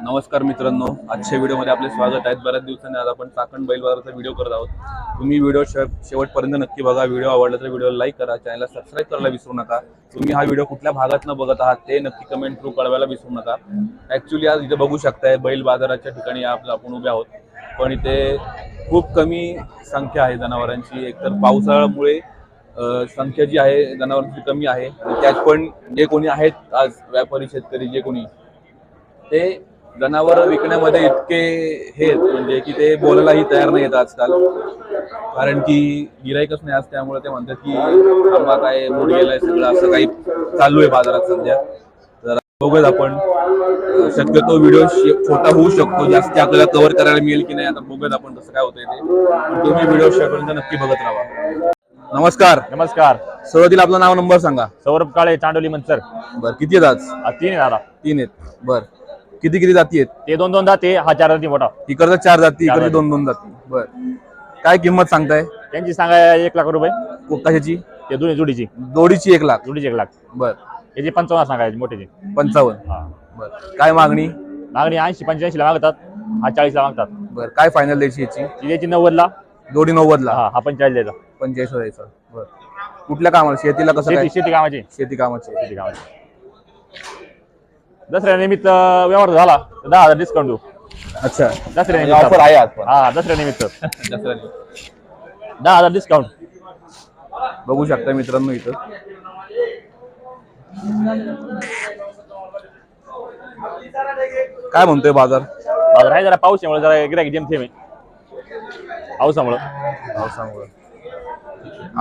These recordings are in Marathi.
नमस्कार मित्रांनो आजच्या व्हिडिओमध्ये आपले स्वागत आहे. बऱ्याच दिवसांनी आज आपण चाकण बैल बाजाराचा व्हिडिओ करत आहोत. तुम्ही व्हिडिओ शेवटपर्यंत नक्की बघा. व्हिडिओ आवडला तर व्हिडिओला लाईक करा. चॅनलला सबस्क्राईब करायला विसरू नका. तुम्ही हा व्हिडिओ कुठल्या भागातनं बघत आहात ते नक्की कमेंट थ्रू कळवायला विसरू नका. ॲक्च्युली आज इथे बघू शकताय बैल बाजाराच्या ठिकाणी आपलं आपण उभे आहोत. पण इथे खूप कमी संख्या आहे जनावरांची. एकतर पावसाळ्यामुळे संख्या जी आहे जनावरांची कमी आहे. त्यात पण जे कोणी आहेत आज व्यापारी शेतकरी जे कोणी ते जनावर विकण्यामध्ये इतके हे म्हणजे की ते बोलायलाही तयार नाही आहेत आजकाल. कारण की गिराईकच नाही आज त्यामुळे ते म्हणतात की आम्हाला काय मूड गेलाय सगळं असं काही चालू आहे बाजारात सध्या. तर बघूयात आपण. शक्यतो व्हिडिओ छोटा होऊ शकतो जास्त आपल्याला कव्हर करायला मिळेल की नाही आता बघूयात आपण कसं काय होतंय ते. पण तुम्ही व्हिडिओ शेवटपर्यंत नक्की बघत राहा. नमस्कार. नमस्कार. सुरुवातीला आपलं नाव नंबर सांगा. सौरभ काळे चांडोली मंचर. बर किती आहेत आज? तीन आहे दादा तीन आहेत. बर. किती किती जाती आहेत? ते दोन दोन ते हा चार जाती मोठा. इकडचं चार जाती चार इकडे जाती. दोन दोन जाती. बर. काय किंमत सांगताय? त्यांची सांगा एक लाख रुपये. को- कशाची ते जोडीची. जोडीची एक लाख. जोडीची एक लाख. बर. याची पंचावन्न सांगायची मोठीची पंचावन्न. हा. बर. काय मागणी? मागणी ऐंशी पंच्याऐंशी ला मागतात. हा चाळीसला मागतात. बर. काय फायनल द्यायची याची? ती द्यायची नव्वदला. जोडी नव्वदला. हा हा पंचेचाळीस द्यायचा. पंचेचाळीस द्यायचा. बर. कुठल्या कामाला? शेतीला कसं काय? शेती शेती कामाची. शेती कामाची. शेती कामाची. दसऱ्यानिमित्त व्यवहार झाला तर दहा हजार डिस्काउंट देऊ. अच्छा. दसऱ्यानिमित्त ऑफर आहे आज पण. हा दसऱ्यानिमित्त. दसऱ्याने. दहा हजार डिस्काउंट बघू शकता मित्रांनो इथं. काय म्हणतोय बाजार? बाजार आहे जरा पाऊसामुळे जरा गिरायक जेम थेम आहे. पावसामुळं. पावसामुळे.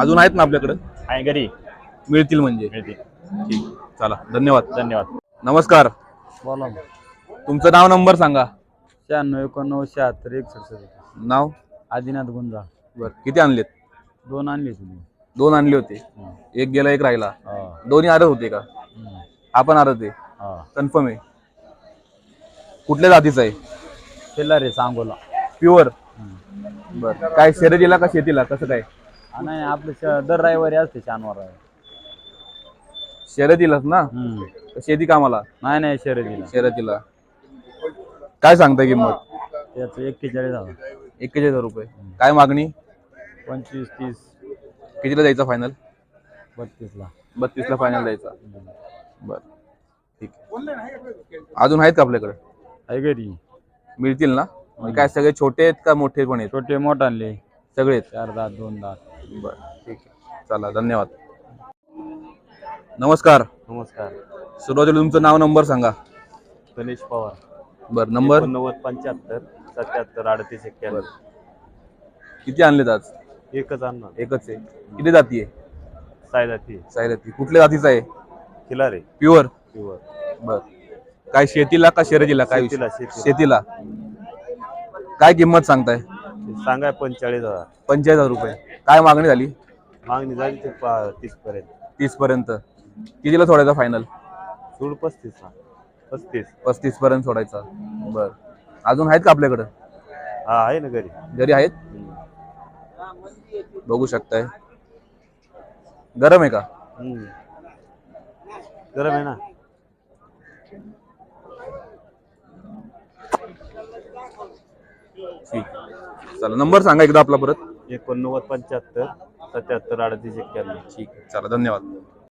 अजून आहेत ना आपल्याकडे? आणि घरी. मिळतील म्हणजे. मिळते ठीक. चला धन्यवाद. धन्यवाद. नमस्कार. बोला तुमचं नाव नंबर सांगा. शहाण्णव एकोणनव्वद शहात्तर एकसष्ट सदतीस. नाव? आदिनाथ गुंजा बर. किती आणलेत? दोन आणली तुम्ही दोन आणले होते. एक गेला एक राहिला. हा. दोन्ही आरत होते का. आपण आरत आहे. हा. कन्फर्म आहे. कुठल्या जातीचा आहे? केला रे सांगोला. प्युअर? बर. काय शर्यतीला का शेतीला? कसं काय? हा, नाही आपलं श- दर रविवारी असते शनिवार शर्यतीलाच ना. शेती कामाला? नाही नाही शर्यतीला. शर्यतीला. काय सांगताय किंमत? त्याचं एक्केचाळीस हजार. एक्केचाळीस हजार रुपये. काय मागणी? पंचवीस तीस. कितीला द्यायचा फायनल बत्तीसला. बत्तीसला फायनल द्यायचा. बर. ठीक आहे. अजून आहेत का आपल्याकडे? आहे घरी. मिळतील ना? म्हणजे काय सगळे छोटे आहेत का मोठे पण आहेत? छोटे मोठ आणले. सगळे आहेत. चार दात दोन दात बर. ठीक आहे. चला धन्यवाद. नमस्कार. नमस्कार. सुरुवातीला तुमचं नाव नंबर सांगा. गणेश पवार. बर नंबर? नव्वद पंच्याहत्तर सत्याहत्तर अडतीस एक्क्याण्णव. किती आणलेत आज? एकच आणणार. एकच आहे. किती जाती आहे? सायदाती सायरती कुठल्या जातीचा आहे? किला रे प्युअर. किंवा बर. काय शेतीला का शर्यतीला? काय विषय? शेतीला, शेतीला. शेतीला. काय किंमत सांगताय? सांगाय पंचेचाळीस हजार. पंचेचाळीस हजार रुपये. काय मागणी झाली? मागणी झाली ते तीस पर्यंत तीस पर्यंत कितीला सोडायचा फायनल सोड पस्तीस पस्तीस. पस्तीस पर्यंत सोडायचा. बर. अजून आहेत का आपल्याकडं? हा आहे ना घरी. घरी आहेत? बघू शकताय. गरम आहे का? हम्म. गरम आहे ना? ठीक. चला नंबर सांगा एकदा आपला परत. एकोणनव्वद पंच्याहत्तर सत्याहत्तर अडतीस एक्क्याण्णव ठीक. आहे चला धन्यवाद.